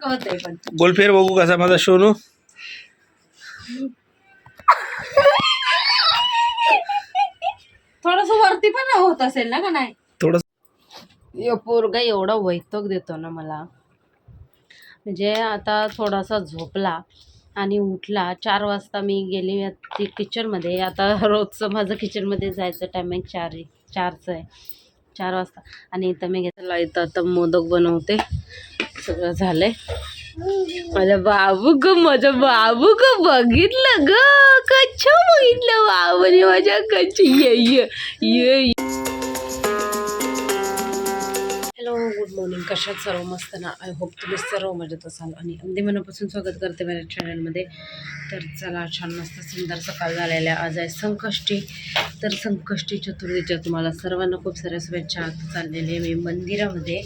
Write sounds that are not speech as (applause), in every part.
सारखं होतंय पण. गोलफेर बघू कसा माझा सोनू. थोडस वरती पण होत असेल ना का नाही? थोडं यो पोरगा एवढा वैतक देतो ना मला. म्हणजे आता थोडासा झोपला आणि उठला. चार वाजता मी गेली ती किचनमध्ये आता रोजचं माझं किचनमध्ये जायचं टायमिंग चार चारचं आहे. चार वाजता. आणि इथं मी घेतला इथं आता मोदक बनवते. सगळं झालंय. माझ्या बाबू ग माझा बाबू ग बघितलं ग. कच्छ बघितलं बाबूने माझ्या कच्छ ये ये ये हॅलो गुड मॉर्निंग कशात सर्व? मस्त ना? आय होप तुम्ही सर्व मजेत असाल. आणि अगदी मनापासून स्वागत करते माझ्या चॅनलमध्ये तर चला छान मस्त सुंदर सकाळ झालेल्या. आज आहे संकष्टी. तर संकष्टी चतुर्थीच्या तुम्हाला सर्वांना खूप साऱ्या शुभेच्छा चाललेली आहे. मी मंदिरामध्ये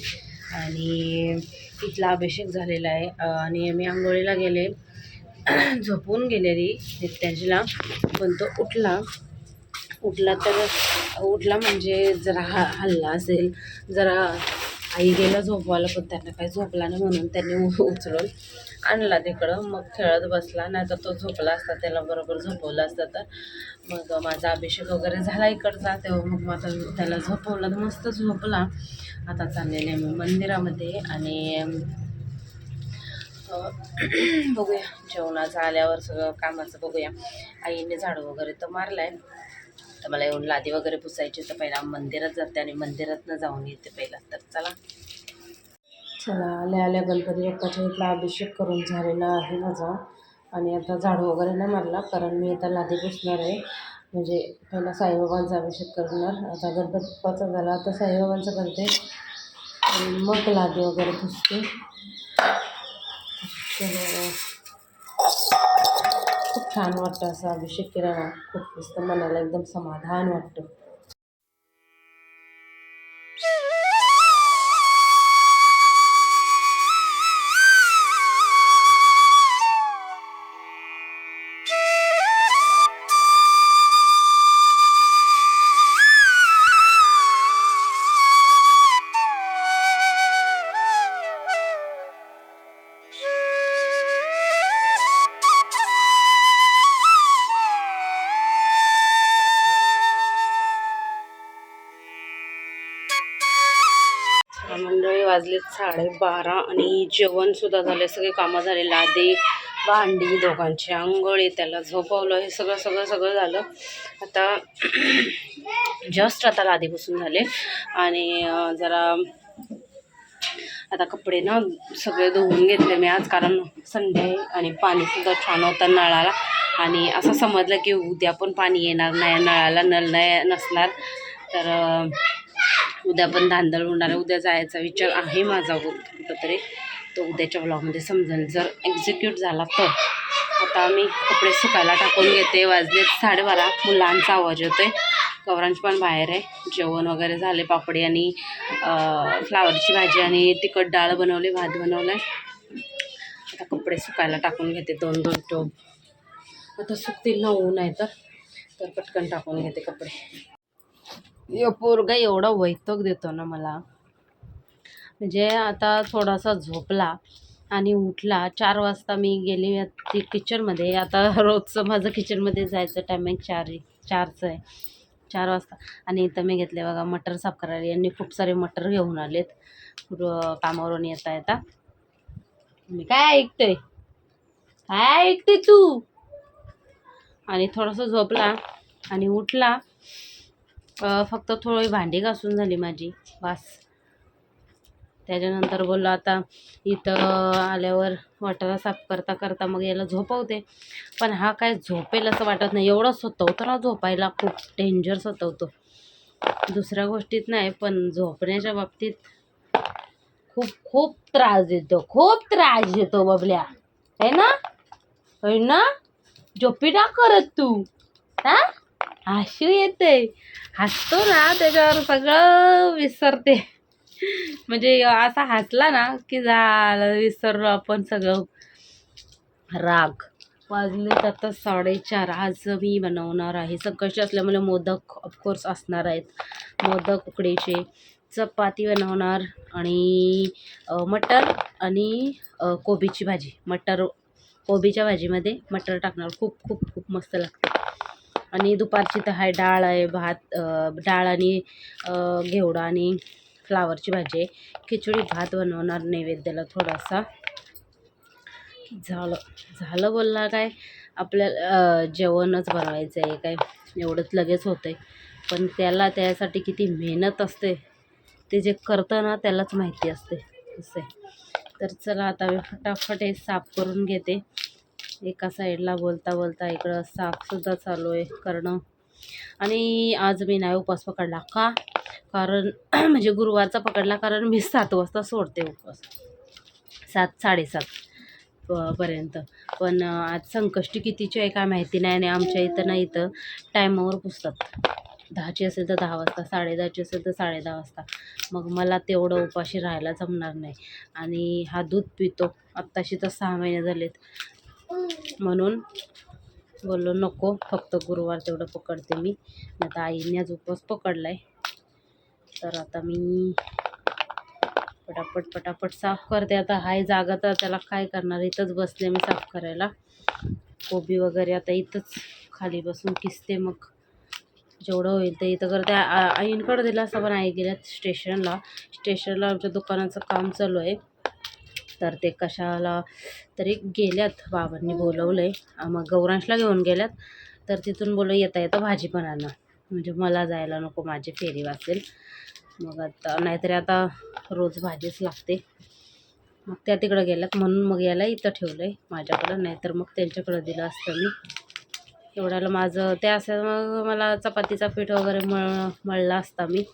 आणि इथला अभिषेक झालेला आहे. आणि आम्ही आंघोळीला गेले. (clears throat) झोपून गेलेली नित्याजीला. पण तो उठला. उठला तर उठला म्हणजे जरा हा हल्ला असेल. जरा आई गेला झोपवायला पण त्यांना काही झोपला नाही म्हणून त्यांनी उ- उचलून आणला तिकडं. मग खेळत बसला नाही तर तो झोपला असता त्याला बरोबर झोपवलं असतं तर. मग माझा अभिषेक वगैरे झाला इकडचा तेव्हा मग माझा त्याला झोपवलं तर मस्त झोपला. आता चाललेले आहे मी मंदिरामध्ये आणि बघूया. जेवणाचं आल्यावर सगळं कामाचं बघूया. आईने झाडू वगैरे तर मारलाय. तर मला येऊन लादी वगैरे पुसायची तर पहिला मंदिरात जाते आणि मंदिरातनं जाऊन येते पहिला. तर चला. चला आल्या आल्या गणपती बाप्पाच्या इथला अभिषेक करून झालेला आहे माझा. आणि आता झाडू वगैरे नाही मारला कारण मी आता लादी पुसणार आहे. म्हणजे पहिला साईबाबांचा अभिषेक करणार. आता गणपती बाप्पाचा झाला आता साईबाबांचा करते. आणि मग लादी वगैरे पुसते. तर छान वाटतं असं अभिषेक केला खूप मस्त मनाला एकदम समाधान वाटतं. वाजलेत साडेबारा आणि जेवणसुद्धा झाले सगळे कामं झाले लादी भांडी दोघांची आंघोळी त्याला झोपवलं हे सगळं सगळं सगळं झालं. आता जस्ट आता लादीपासून झाले. आणि जरा आता कपडे ना सगळे धुवून घेतले मी आज कारण संडे आणि पाणीसुद्धा छान होतं नळाला. आणि असं समजलं की उद्या पण पाणी येणार नाही नळाला नळ नाही नसणार. तर उद्या पण धांदळ होणार आहे. उद्या जायचा विचार आहे माझा हो, कुठंतरी. तो उद्याच्या ब्लॉगमध्ये समजेल. जर एक्झिक्यूट झाला तर. आता मी कपडे सुकायला टाकून घेते. वाजले साडेबारा. मुलांचा आवाज येतोय. कवरांच पण बाहेर आहे. जेवण वगैरे झाले पापडी आणि फ्लावरची भाजी आणि तिखट डाळ बनवली भात बनवला आता कपडे सुकायला टाकून घेते. दोन दोन टोप. आता सुकतील ना ऊन आहे तर तर पटकन टाकून घेते कपडे. यो पोरगा एवढा वैतक देतो ना मला. म्हणजे आता थोडासा झोपला आणि उठला. चार वाजता मी गेली ती किचनमध्ये. आता रोजचं माझं किचनमध्ये जायचं टायमिंग चार चारचं आहे. चार वाजता. आणि इथं मी घेतले बघा मटर साफ करायला. यांनी खूप सारे मटर घेऊन आलेत. कामावरून येता येता. मी काय ऐकते काय ऐकते तू? आणि थोडंसं झोपला आणि उठला. फक्त थोडी भांडी घासून झाली माझी वास त्याच्यानंतर बोललो आता इथं आल्यावर वाटाला साफ करता करता मग याला झोपवते. पण हा काय झोपेल असं वाटत नाही. एवढं स्वतःवतो ना झोपायला खूप डेंजर स्वतःवतो दुसऱ्या गोष्टीत नाही पण झोपण्याच्या बाबतीत खूप खूप त्रास देतो. खूप त्रास देतो बबल्या. है ना? है ना? झोपी ना करत तू. हा? हसू येते. हसतो ना त्याच्यावर सगळं विसरते. म्हणजे असा हसला ना की झालं विसरलो आपण सगळं. राग. वाजले आता साडेचार. आज मी बनवणार आहे. सकाळचे असल्यामुळे मोदक ऑफकोर्स असणार आहेत. मोदक उकडीचे. चपाती बनवणार आणि मटर आणि कोबीची भाजी. मटर कोबीच्या भाजीमध्ये मटर टाकणार. खूप खूप खूप मस्त लागते. आणि दुपारची तर आहे डाळ आहे भात डाळ आणि घेवडा आणि फ्लावरची भाजी आहे. खिचडी भात बनवणार नैवेद्याला थोडासा. झालं झालं बोलला काय? आपल्याला जेवणच बनवायचं आहे काय? एवढंच लगेच होतं आहे पण त्याला त्यासाठी किती मेहनत असते. ते जे करतं ना त्यालाच माहिती असते. असं तर चला आता मी फटाफट हे साफ करून घेते. एका साईडला बोलता बोलता इकडं साफसुद्धा चालू आहे करणं. आणि आज मी नाही उपवास पकडला. का? कारण (clears throat) म्हणजे गुरुवारचा पकडला कारण मी सात वाजता सोडते उपवास सात साडेसात पर्यंत. पण आज संकष्टी कितीची आहे काय माहिती नाही आणि आमच्या इथं ना इथं टायमावर पुसतात. दहाची असेल तर दहा वाजता साडेदहाची असेल तर साडेदहा वाजता. मग मला तेवढं उपाशी राहायला जमणार नाही. आणि हा दूध पितो. आत्ताशी तर सहा महिने झालेत. म्हणून बोललो नको फक्त गुरुवार तेवढं पकडते मी. आता आईने आज उपवास पकडला आहे तर आता मी पटापट पटापट साफ करते. आता हाय जागा तर त्याला काय करणार? इथंच बसले मी साफ करायला. कोबी वगैरे आता इथंच खाली बसून किसते मग. जेवढं होईल ते इथं करते. आईंकडं दिला दिलं असं पण आई गेल्यात स्टेशनला. स्टेशनला आमच्या दुकानाचं काम चालू आहे. तर ते कशाला तरी गेल्यात बाबांनी बोलवलं आहे मग गौरांशला घेऊन गेल्यात. तर तिथून बोललं येता येतं भाजी पण आणा. म्हणजे मला जायला नको माझी फेरी वाचेल. मग आता नाहीतरी आता रोज भाजीच लागते. मग त्या तिकडं गेल्यात म्हणून मग याला इथं ठेवलं आहे माझ्याकडं. नाहीतर मग त्यांच्याकडं दिलं असतं मी. एवढ्याला माझं ते असं मग मला चपातीचा पीठ वगैरे मळ मळला असता मी.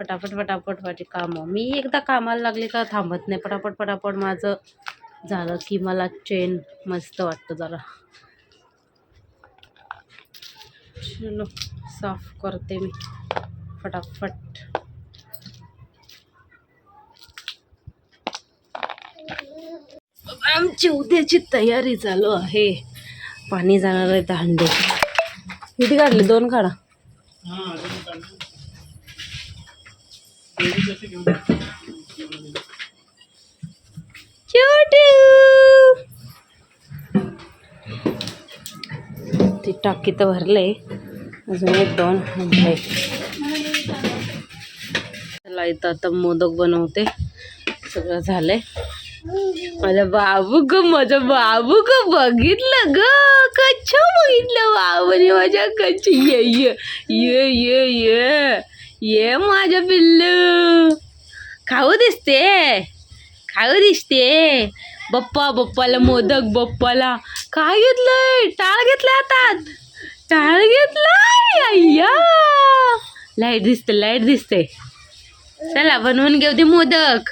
पटापट पटापट माझी कामं. मी एकदा कामाला लागले का थांबत नाही. पटापट पटापट माझं झालं की मला चेन मस्त वाटतं जरा. चलो साफ करते मी. फटाफट आमची उद्याची तयारी चालू आहे. पाणी जाणार आहे हंडे किती काढले? दोन काढा. ती टाकी तर भरले. अजून एक दोन हंडे त्याला इथं आता मोदक बनवते. सगळं झालंय. माझ्या बाबू ग माझ्या बाबू ग बघितलं ग. कच्छ बघितलं बाबू माझ्या कच्छ. ये ये ये ये ये. ये माझ्या पिल्लू. खाऊ दिसते. खाऊ दिसते. बप्पा बप्पाला मोदक बप्पाला. काय घेतलंय? टाळ घेतलाय हातात. टाळ घेतलाय अय्या लाइट दिसते लाइट दिसते. चला बनवून घेऊ दे मोदक.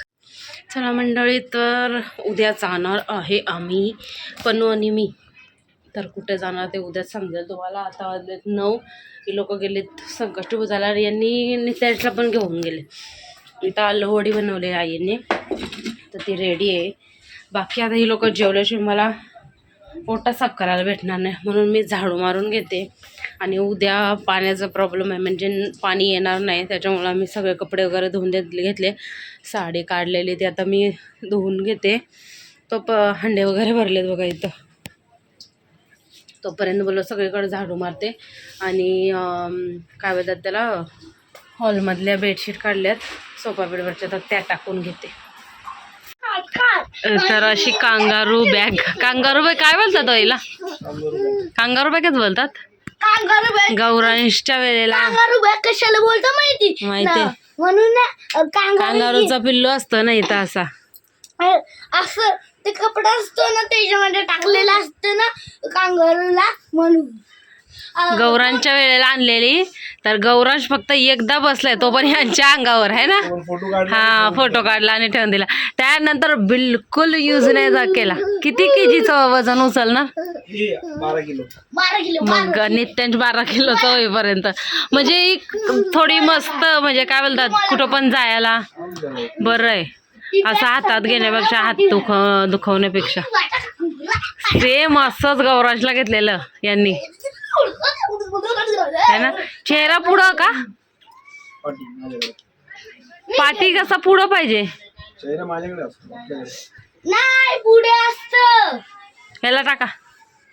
चला मंडळी तर उद्या जाणार आहे आम्ही पनू आणि मी. तर कुठे जाणार ते उद्या समजेल तुम्हाला. आता वाजलेत नऊ. ही लोक गेलेत संकष्टी पूजाला आणि यांनी नित्याजला पण घेऊन गेले. इथं लोहडी बनवली आईने. तर ती रेडी आहे. बाकी आता ही लोक जेवल्याशिवाय मला पोटा साफ करायला भेटणार नाही. म्हणून मी झाडू मारून घेते. आणि उद्या पाण्याचा प्रॉब्लेम आहे. म्हणजे पाणी येणार नाही. त्याच्यामुळं आम्ही सगळे कपडे वगैरे धुवून घेतले घेतले. साडी काढलेली ती आता मी धुवून घेते. तो प हंडे वगैरे भरलेत बघा इथं. तोपर्यंत बोललो सगळीकडे झाडू मारते. आणि काय बोलतात त्याला हॉलमधल्या बेडशीट काढल्यात सोफा बेडवरच्या तर त्या टाकून घेते. तर अशी कांगारू बॅग. कांगारू बॅग काय बोलतात हो हिला? कांगारू बॅगच बोलतात? Kangaroo bag. गौरांशच्या वेळेला. कशाला बोलतो माहिती? माहिती. म्हणून कांगारूचा पिल्लू असतो ना इथं असा. असं ते कपडा असतो ना त्याच्यामध्ये टाकलेला असतं ना कांगारूला म्हणून. गौरांच्या वेळेला आणलेली. तर गौरांश फक्त एकदा बसलाय तो पण यांच्या अंगावर आहे ना? हा फोटो काढला आणि ठेवून दिला. त्यानंतर बिलकुल यूज नाही जा केला. किती के जीचं वजन उचलणार हे किलो. किलो मग नित्यांश बारा किलोचं होईपर्यंत म्हणजे एक थोडी मस्त म्हणजे काय बोलतात कुठं पण जायला. बरं आहे. असं हातात घेण्यापेक्षा हात दुख दुखवण्यापेक्षा. सेम असंच गौराजला घेतलेलं यांनी. है ना? चेहरा पुढं का? पाठी कसा पुढं पाहिजे? चेहरा माझ्याकडे असतो आपल्याकडे. नाही पुढे असत. ह्याला टाका.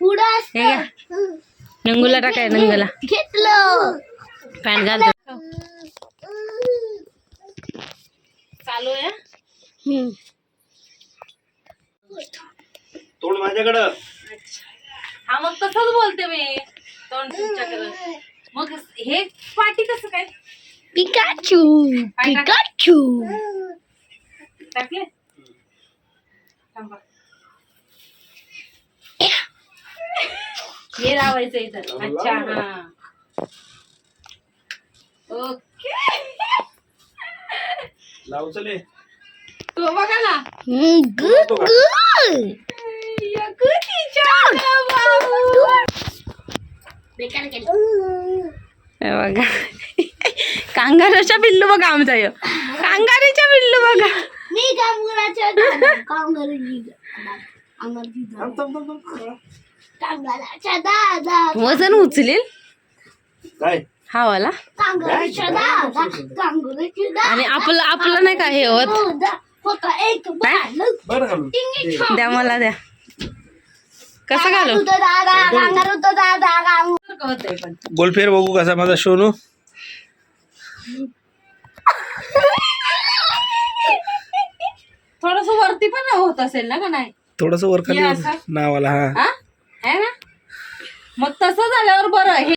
पुढे हे घ्या. नंगूला टाकाय नंगूला. घेतलं. पॅन्ट घालतो. चालू आहे. तोंड माझ्याकडं. हा मग तसंच बोलते मी. तोंड तुमच्याकडं. मग हे पाठी कसं काय? पिकाचू काय टाक- पिकाचू. टाकले? थांबा. हे लावायचं इथं. अच्छा हा. ओके. लाव चले. तो बघा ना. गुड गुड बेकार केलं. हे बघा. कांगाराच्या पिल्लू बघा आमचा ह्यो. कांगारीच्या पिल्लू बघा. मी कामगाराच्या दादा वजन उचलेल? काय? हा वाला कामगाराच्या दादा कामगाराची दादा. आणि आपलं आपलं नाही का हे होत? बरं घालून. द्या मला द्या. कसं घालू? पण गोलफेर बघू कसा माझा सोनू. थोडस वरती पण होत असेल ना का नाही? थोडस वर खाली हे. असं? नावाला हा. हा? आहे ना? मग तसं झाल्यावर बरं. हे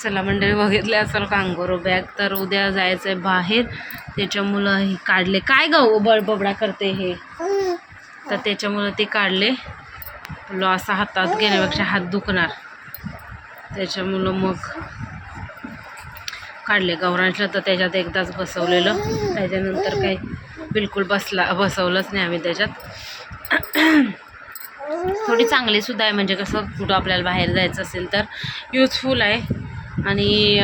चला मंडळी बघितले असेल कांगोरो बॅग तर उद्या जायचंय बाहेर. त्याच्यामुळं हे काढले. काय गाव हो, बडबडा करते हे? तर त्याच्यामुळं ते काढले. लो असा हातात घेण्यापेक्षा हात दुखणार. त्याच्यामुळं मग काढले गौरांशला. तर त्याच्यात एकदाच बसवलेलं. त्याच्यानंतर काही बिलकुल बसला बसवलंच नाही आम्ही त्याच्यात. थोडी चांगली सुद्धा आहे. म्हणजे कसं कुठं आपल्याला बाहेर जायचं असेल तर युजफुल आहे. आणि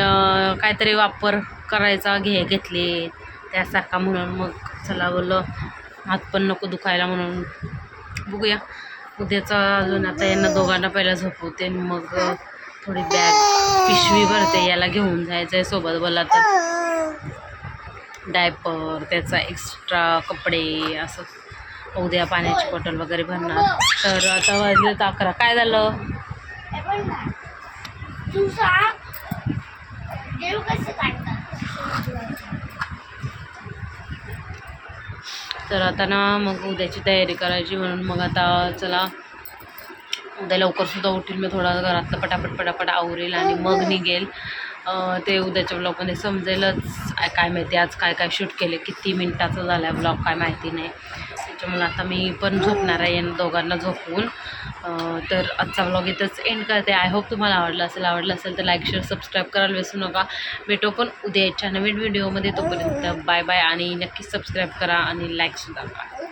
काहीतरी वापर करायचा घे घेतले त्यासारखा म्हणून मग चला बोललं हात पण नको दुखायला म्हणून. बघूया. उद्याचा अजून आता यांना दोघांना पहिला झोपवते आणि मग थोडी बॅग पिशवी भरते याला घेऊन जायचं आहे सोबत बोला तर. डायपर त्याचा एक्स्ट्रा कपडे असं. उद्या पाण्याची बॉटल वगैरे भरणार. तर आता वाजले तर अकरा. काय झालं? तू सांग. देव कसे काढतात? तर आता ना मग उद्याची तयारी करायची म्हणून मग आता चला उद्या लवकर सुद्धा उठील मी थोडा घरातलं पटापट पटापट आवरेल आणि मग निघेल. ते उद्याच्या ब्लॉगमध्ये समजेलच काय माहिती आज काय काय शूट केले किती मिनिटाचं झालं आहे ब्लॉग काय माहिती नाही. त्याच्यामुळे आता मी पण झोपणार आहे यांना दोघांना झोपवून. तर आजचा ब्लॉग इथंच एंड करते. आय होप तुम्हाला आवडलं असेल आवडलं असेल तर लाईक शेअर सबस्क्राईब करायला विसरू नका. भेटो पण उद्याच्या नवीन व्हिडिओमध्ये तोपर्यंत बाय बाय आणि नक्कीच सबस्क्राईब करा आणि लाईकसुद्धा करा.